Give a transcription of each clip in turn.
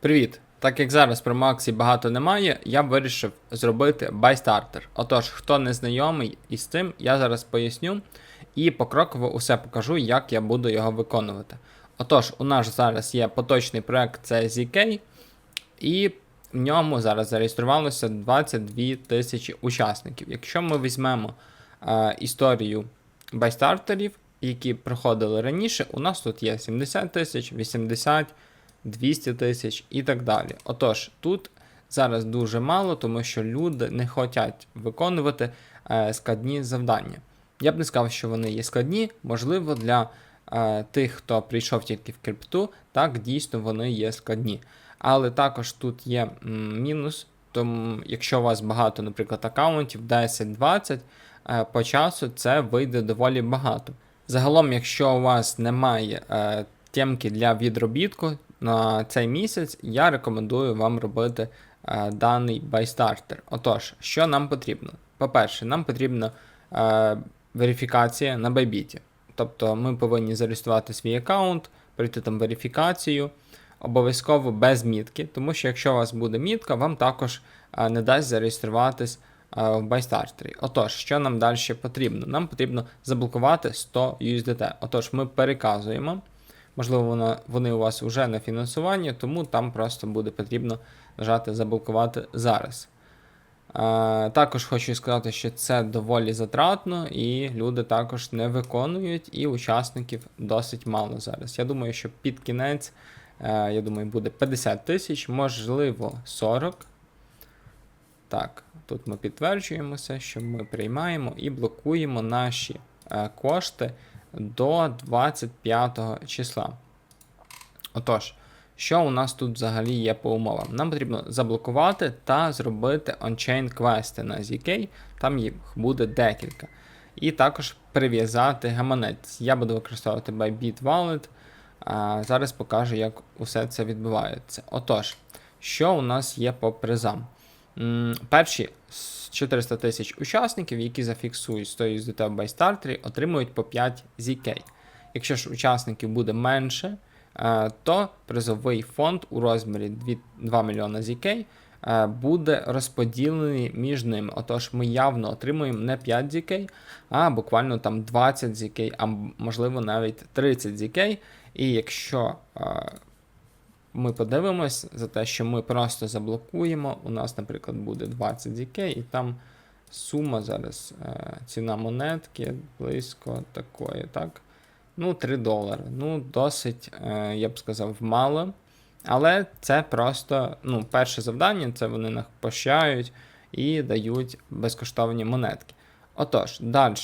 Привіт! Так як зараз про Максі багато немає, я вирішив зробити BuyStarter. Отож, хто не знайомий із цим, я зараз поясню і покроково усе покажу, як я буду його виконувати. Отож, у нас зараз є поточний проект, це ZK, і в ньому зараз зареєструвалося 22 тисячі учасників. Якщо ми візьмемо е, історію байстартерів, які проходили раніше, у нас тут є 70 тисяч, 80, 200 тисяч і так далі. Отож, тут зараз дуже мало, тому що люди не хочуть виконувати е, складні завдання. Я б не сказав, що вони є складні, можливо, для е, тих, хто прийшов тільки в крипту, так дійсно вони є складні. Але також тут є м, мінус, тому якщо у вас багато, наприклад, аккаунтів, 10-20, е, по часу це вийде доволі багато. Загалом, якщо у вас немає е, темки для відробітку на цей місяць, я рекомендую вам робити е, даний байстартер. Отож, що нам потрібно? По-перше, нам потрібна е, верифікація на Байбіті. Тобто ми повинні зареєструвати свій аккаунт, пройти там верифікацію, обов'язково без мітки, тому що якщо у вас буде мітка, вам також е, не дасть зареєструватись е, в байстартері. Отож, що нам далі потрібно? Нам потрібно заблокувати 100 USDT. Отож, ми переказуємо. Можливо, воно, вони у вас вже на фінансуванні, тому там просто буде потрібно нажати заблокувати зараз. Е, також хочу сказати, що це доволі затратно, і люди також не виконують, і учасників досить мало зараз. Я думаю, що під кінець, е, я думаю, буде 50 тисяч, можливо, 40. Так, тут ми підтверджуємося, що ми приймаємо і блокуємо наші е, кошти до 25 числа. Отож, що у нас тут взагалі є по умовам? Нам потрібно заблокувати та зробити on-chain квести на ZK, там їх буде декілька. І також прив'язати гаманець. Я буду використовувати Bybit Wallet. А зараз покажу, як усе це відбувається. Отож, що у нас є по призам? Перші з 400 тисяч учасників, які зафіксують 100 USDT в байстартері, отримують по 5 ZK. Якщо ж учасників буде менше, е, то призовий фонд у розмірі 2, 2 мільйона ZK е, буде розподілений між ними. Отож, ми явно отримуємо не 5 ZK, а буквально там 20 ZK, а можливо навіть 30 ZK. І якщо е, ми подивимось за те, що ми просто заблокуємо. У нас, наприклад, буде 20 ZK, і там сума зараз, е, ціна монетки близько такої, так? Ну, 3 долари. Ну, досить, е, я б сказав, мало. Але це просто ну, перше завдання, це вони напощають і дають безкоштовні монетки. Отож, далі.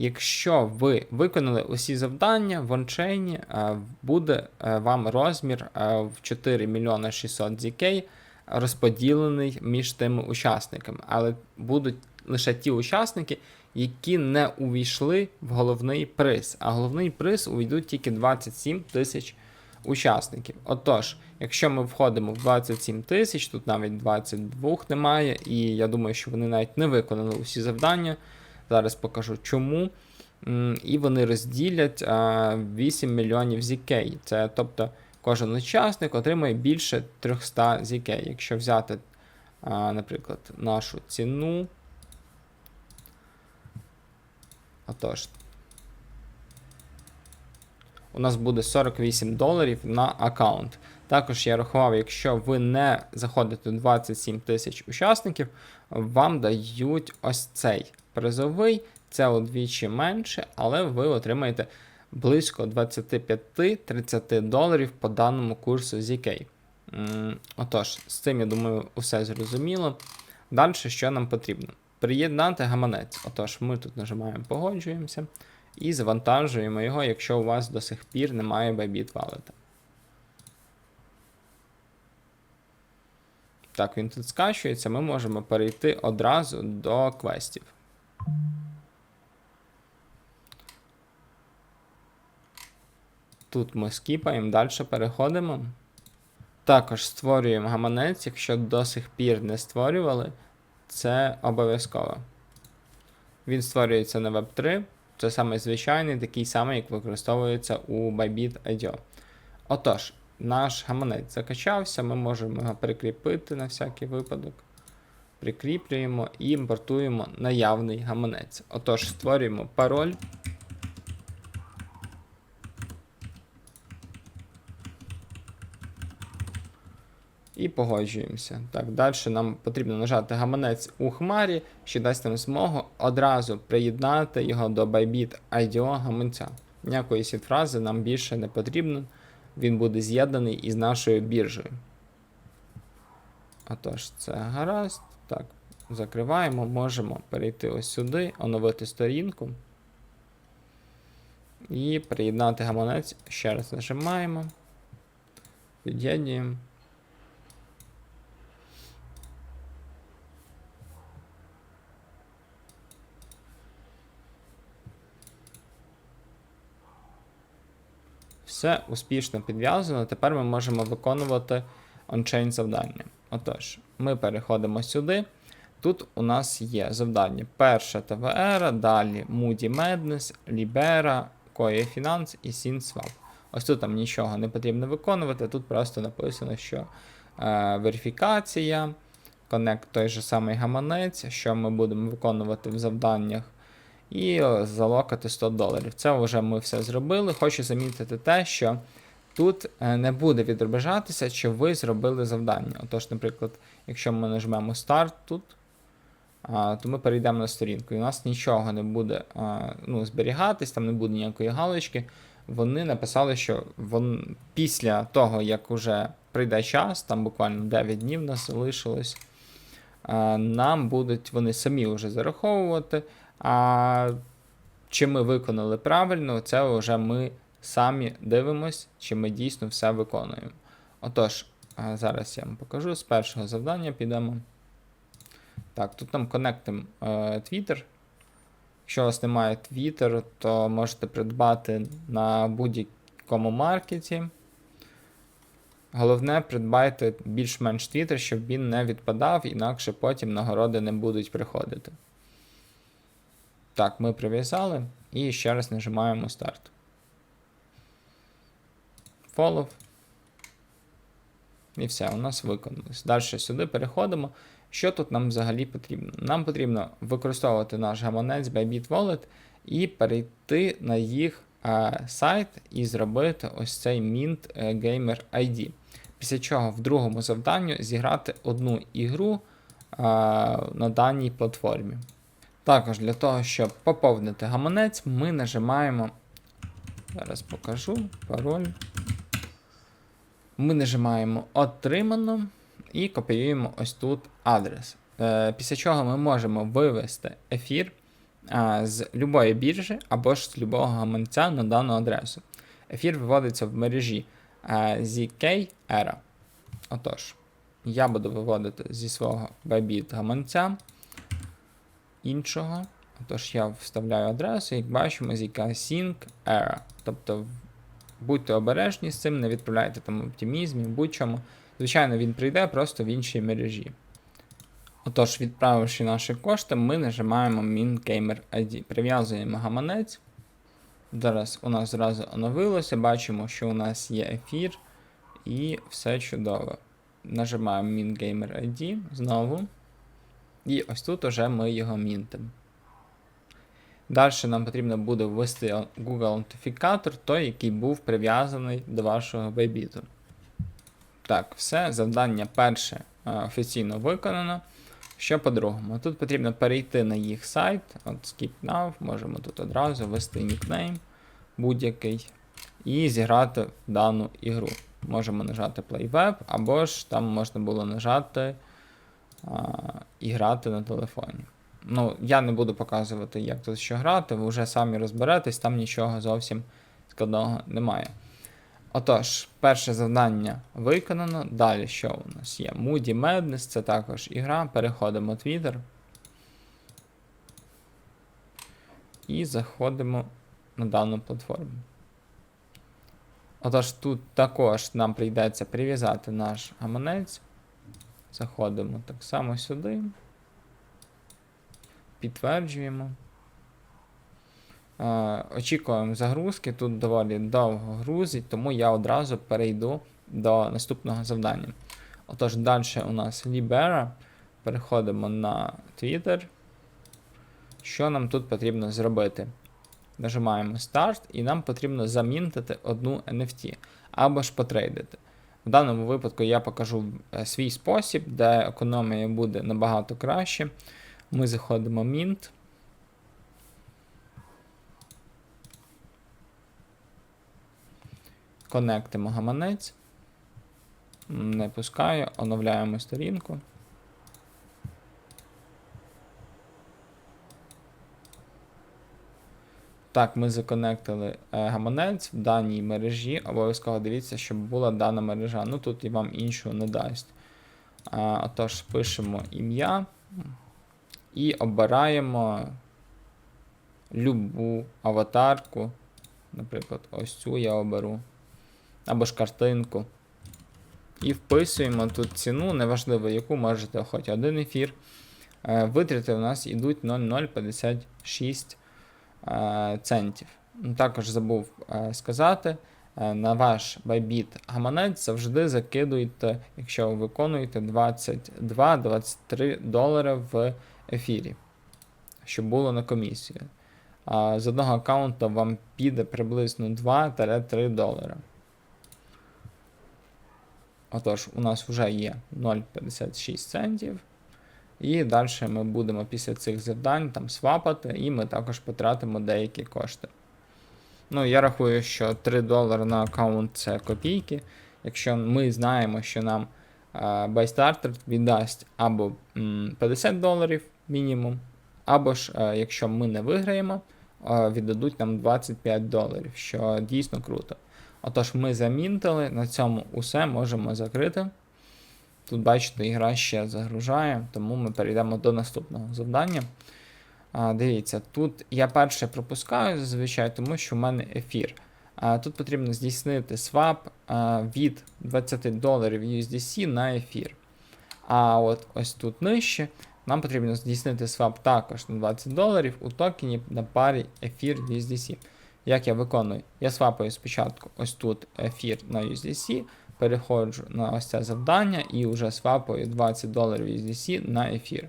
Якщо ви виконали усі завдання в ончейні, е, буде е, вам розмір е, в 4 мільйони 600 ZK розподілений між тими учасниками. Але будуть лише ті учасники, які не увійшли в головний приз. А головний приз увійдуть тільки 27 тисяч учасників. Отож, якщо ми входимо в 27 тисяч, тут навіть 22 немає, і я думаю, що вони навіть не виконали усі завдання. Зараз покажу чому. І вони розділять 8 мільйонів ZK. Це тобто кожен учасник отримує більше 300 ZK. Якщо взяти, наприклад, нашу ціну. Отож. У нас буде 48 доларів на аккаунт. Також я рахував, якщо ви не заходите 27 тисяч учасників, вам дають ось цей призовий, це удвічі менше, але ви отримаєте близько 25-30 доларів по даному курсу ZK. Отож, з цим, я думаю, усе зрозуміло. Далі, що нам потрібно? Приєднати гаманець. Отож, ми тут нажимаємо погоджуємося і завантажуємо його, якщо у вас до сих пір немає Bybit Wallet. Так, він тут скачується, ми можемо перейти одразу до квестів. Тут ми скіпаємо, далі переходимо. Також створюємо гаманець, якщо до сих пір не створювали, це обов'язково. Він створюється на Web3. Це саме звичайний, такий самий, як використовується у Bybit IDO. Отож, наш гаманець закачався, ми можемо його прикріпити на всякий випадок. Прикріплюємо і імпортуємо наявний гаманець. Отож, створюємо пароль. І погоджуємося. Так, далі нам потрібно нажати гаманець у хмарі, що дасть нам змогу одразу приєднати його до Bybit IDO гаманця. Ніякої сітфрази нам більше не потрібно. Він буде з'єднаний із нашою біржею. Отож, це гаразд. Так, закриваємо, можемо перейти ось сюди, оновити сторінку. І приєднати гаманець. Ще раз нажимаємо. Під'єднуємо. Все успішно підв'язано. Тепер ми можемо виконувати ончейн завдання. Отож, ми переходимо сюди. Тут у нас є завдання. Перше ТВР, далі Moody Madness, Libera, Koei Finance і SynSwap. Ось тут там нічого не потрібно виконувати. Тут просто написано, що е, верифікація, Connect той же самий гаманець, що ми будемо виконувати в завданнях і залокати 100 доларів. Це вже ми все зробили. Хочу замітити те, що тут е, не буде відображатися, чи ви зробили завдання. Отож, наприклад, якщо ми нажмемо старт тут, то ми перейдемо на сторінку. І у нас нічого не буде ну, зберігатись, там не буде ніякої галочки. Вони написали, що вон, після того, як вже прийде час, там буквально 9 днів нас залишилось, нам будуть вони самі вже зараховувати. А чи ми виконали правильно, це вже ми самі дивимось, чи ми дійсно все виконуємо. Отож, зараз я вам покажу. З першого завдання підемо. Так, тут нам коннектимо е, Twitter. Якщо у вас немає Twitter, то можете придбати на будь-якому маркеті. Головне, придбайте більш-менш Twitter, щоб він не відпадав, інакше потім нагороди не будуть приходити. Так, ми прив'язали і ще раз нажимаємо старт. Follow. І все, у нас виконалось. Далі сюди переходимо. Що тут нам взагалі потрібно? Нам потрібно використовувати наш гаманець Bybit Wallet і перейти на їх е, сайт і зробити ось цей Mint Gamer ID. Після чого в другому завданню зіграти одну ігру е, на даній платформі. Також для того, щоб поповнити гаманець, ми нажимаємо. Зараз покажу пароль. Ми нажимаємо Отримано і копіюємо ось тут адрес. Е, після чого ми можемо вивести ефір з любої біржі або ж з любого гаманця на дану адресу. Ефір виводиться в мережі ZK Era. Отож, я буду виводити зі свого Bybit гаманця іншого. Тож я вставляю адресу, як бачимо, з яка Sync Error. Тобто будьте обережні з цим, не відправляйте там оптимізмі, будь-чому. Звичайно, він прийде просто в іншій мережі. Отож, відправивши наші кошти, ми нажимаємо Min Gamer ID. Прив'язуємо гаманець. Зараз у нас зразу оновилося, бачимо, що у нас є ефір, і все чудово. Нажимаємо Min Gamer ID знову. І ось тут уже ми його мінтимо. Далі нам потрібно буде ввести Google аутентифікатор, той, який був прив'язаний до вашого Bybit. Так, все, завдання перше офіційно виконано. Що по-другому? Тут потрібно перейти на їх сайт, от Skip Now, можемо тут одразу ввести нікнейм будь-який і зіграти в дану ігру. Можемо нажати Play Web, або ж там можна було нажати і грати на телефоні. Ну, я не буду показувати, як тут що грати, ви вже самі розберетесь, там нічого зовсім складного немає. Отож, перше завдання виконано. Далі що у нас є? Moody Madness, це також ігра. Переходимо в Twitter. І заходимо на дану платформу. Отож, тут також нам прийдеться прив'язати наш гаманець. Заходимо так само сюди. Підтверджуємо. Е, очікуємо загрузки. Тут доволі довго грузить, тому я одразу перейду до наступного завдання. Отож, далі у нас Libera. Переходимо на Twitter. Що нам тут потрібно зробити? Нажимаємо Start, і нам потрібно замінтити одну NFT або ж потрейдити. В даному випадку я покажу е, свій спосіб, де економія буде набагато краще. Ми заходимо Mint. Конектимо гаманець. Не пускаю, оновляємо сторінку. Так, ми законектили е, гаманець в даній мережі. Обов'язково дивіться, щоб була дана мережа. Ну тут і вам іншого не дасть. Отож, пишемо ім'я і обираємо любу аватарку. Наприклад, ось цю я оберу. Або ж картинку. І вписуємо тут ціну, неважливо яку, можете хоч один ефір. Е, Витрати у нас йдуть 0,056 е, центів. Ну, Також забув е, сказати, е, на ваш Bybit гаманець завжди закидуйте, якщо ви виконуєте 22-23 долари в ефірі, щоб було на комісію. З одного аккаунту вам піде приблизно 2-3 долари. Отож, у нас вже є 0,56 центів. І далі ми будемо після цих завдань там свапати, і ми також потратимо деякі кошти. Ну, я рахую, що 3 долари на аккаунт це копійки. Якщо ми знаємо, що нам е, BuyStarter віддасть або м, 50 доларів мінімум, або ж, е, якщо ми не виграємо, е, віддадуть нам 25 доларів, що дійсно круто. Отож, ми замінтили, на цьому усе можемо закрити. Тут, бачите, ігра ще загружає, тому ми перейдемо до наступного завдання. А, Дивіться, тут я перше пропускаю зазвичай, тому що в мене ефір. А, Тут потрібно здійснити свап а, від 20 доларів USDC на ефір. А от ось тут нижче нам потрібно здійснити свап також на 20 доларів у токені на парі ефір USDC. Як я виконую? Я свапаю спочатку ось тут ефір на USDC, переходжу на ось це завдання і вже свапаю 20 доларів USDC на ефір.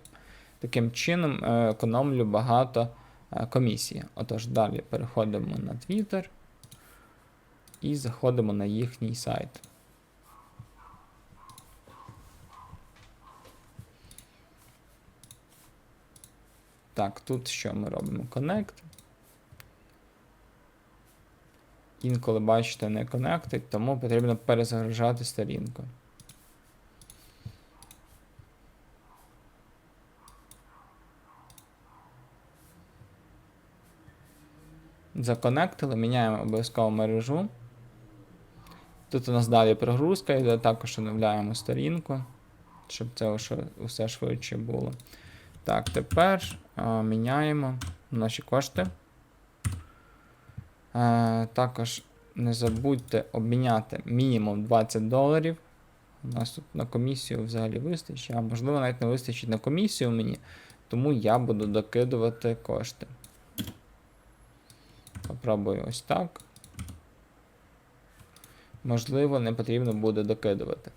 Таким чином е, економлю багато е, комісії. Отож, далі переходимо на Twitter і заходимо на їхній сайт. Так, тут що ми робимо? Connect. Інколи, бачите, не конектить, тому потрібно перезагружати сторінку. Законектили, міняємо обов'язково мережу. Тут у нас далі прогрузка йде, також оновляємо сторінку, щоб це усе швидше було. Так, тепер а, міняємо наші кошти. А, також не забудьте обміняти мінімум 20 доларів. У нас тут на комісію взагалі вистачить, а можливо навіть не вистачить на комісію мені, тому я буду докидувати кошти. Попробую ось так. Можливо, не потрібно буде докидувати.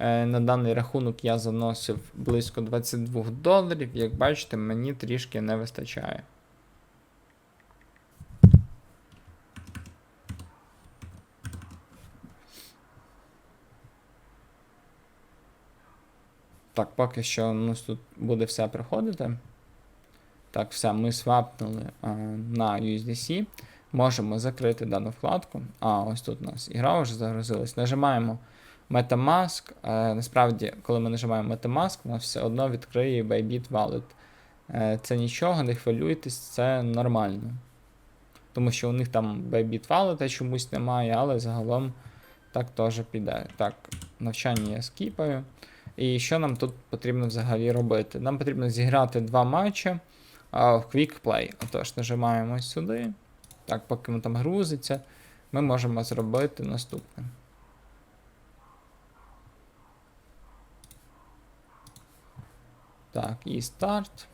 На даний рахунок я заносив близько 22 доларів. Як бачите, мені трішки не вистачає. Так, поки що у нас тут буде все приходити. Так, все, ми свапнули а, на USDC. Можемо закрити дану вкладку. А, ось тут у нас ігра вже загрузилась. Нажимаємо Metamask. Е, насправді, коли ми нажимаємо Metamask, у нас все одно відкриє Bybit Wallet. Е, це нічого, не хвилюйтесь, це нормально. Тому що у них там Bybit Wallet чомусь немає, але загалом так теж піде. Так, навчання я скіпаю. І що нам тут потрібно взагалі робити? Нам потрібно зіграти два матчі а, в Quick Play. Отож, нажимаємо сюди. Так, поки воно там грузиться, ми можемо зробити наступне. Так, і старт.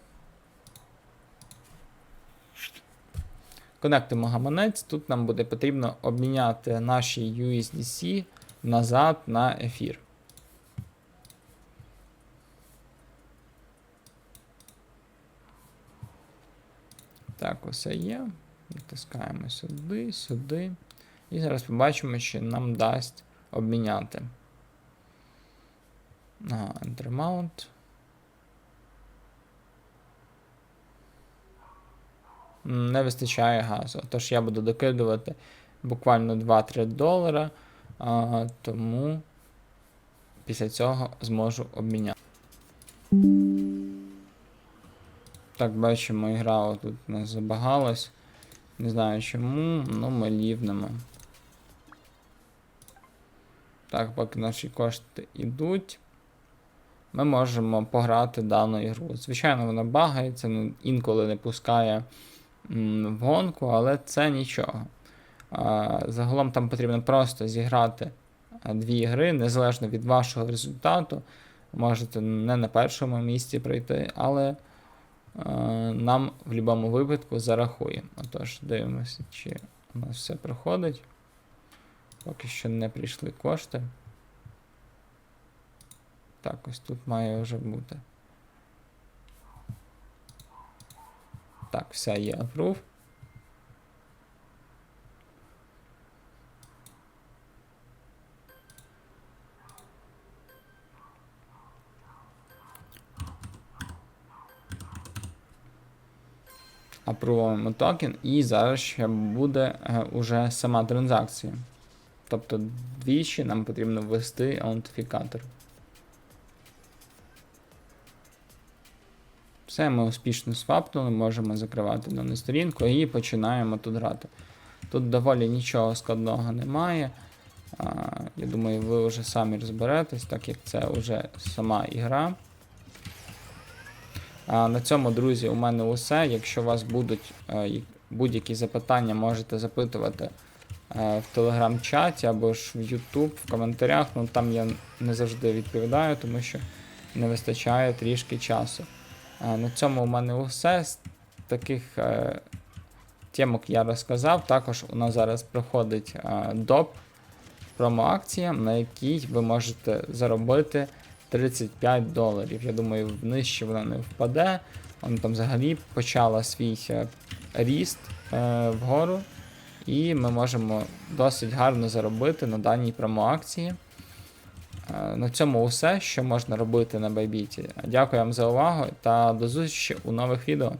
Конектимо гаманець. Тут нам буде потрібно обміняти наші USDC назад на ефір. Так, усе є. Натискаємо сюди, сюди. І зараз побачимо, що нам дасть обміняти. Ага, Enter Mount. Не вистачає газу. Тож я буду докидувати буквально 2-3 долара. А, тому після цього зможу обміняти. Так, бачимо, ігра тут у нас забагалась. Не знаю чому, ну ми лівнемо. Так, поки наші кошти йдуть, ми можемо пограти дану ігру. Звичайно, вона багається, ну, інколи не пускає в гонку, але це нічого. Загалом там потрібно просто зіграти дві гри, незалежно від вашого результату. Можете не на першому місці прийти, але нам в будь-якому випадку зарахує. Отож, дивимося, чи у нас все проходить. Поки що не прийшли кошти. Так, ось тут має вже бути. Так, все є approve. Апрувуємо токен, і зараз ще буде е, уже сама транзакція. Тобто двічі нам потрібно ввести аутентифікатор. Все, ми успішно свапнули, можемо закривати дану сторінку і починаємо тут грати. Тут доволі нічого складного немає. А, я думаю, ви вже самі розберетесь, так як це вже сама ігра. А, на цьому, друзі, у мене усе. Якщо у вас будуть е, будь-які запитання, можете запитувати е, в телеграм-чаті або ж в YouTube в коментарях. Ну там я не завжди відповідаю, тому що не вистачає трішки часу. На цьому у мене усе. З таких е, темок я розказав. Також у нас зараз проходить е, доп промо-акція, на якій ви можете заробити 35 доларів. Я думаю, нижче вона не впаде. Вона там взагалі почала свій е, ріст е, вгору. І ми можемо досить гарно заробити на даній промо-акції. Е, На цьому все, що можна робити на Байбіті. Дякую вам за увагу та до зустрічі у нових відео.